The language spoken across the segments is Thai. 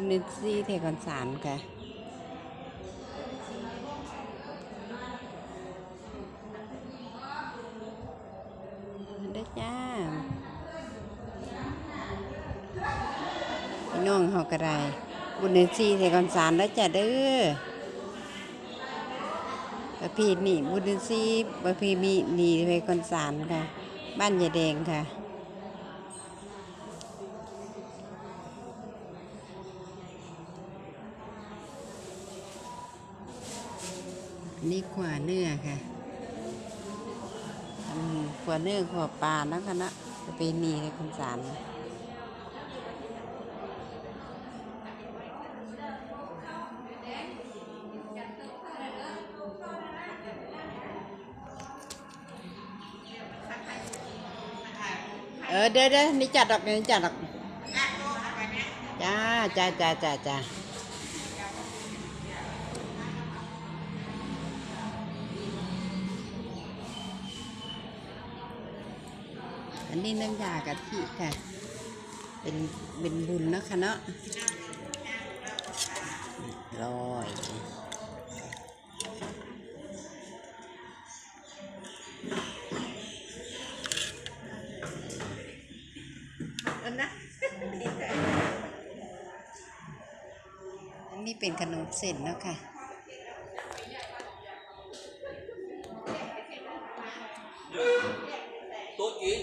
นนิซี่เทคอนสารค่ะได้จ้าพี่น้องเฮากระไรบุญนิซี่เทคอนสารแล้วจ้ะเด้อประเพณีบุญนิซี่ประเพณีนีเทคอนสารค่ะ บ้านยาแดงค่ะ นี่ขวาเนื้อค่ะอืมขวาเนื้อขวาปลานะคะนะจะเป็นนีในคุณสารเออเดี๋ยวเดี๋ยวนี่จัดดอกนี่จัดดอกจ้าจ้าจ้าจ้าจ้า อันนี้น้ำยากะทิค่ะ เป็นเป็นบุญนะคะเนาะร้อยอันนี้เป็นขนมเส้นเนาะค่ะโต๊ะจีน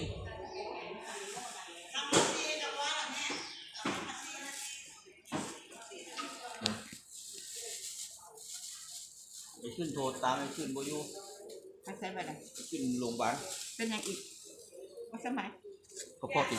ไปขึ้นโทรตามไปขึ้นบ่อยู่มาใช้ไปเลยไปขึ้นโรงพยาบาลเป็นยังอีกมาสมัย ก็พอติด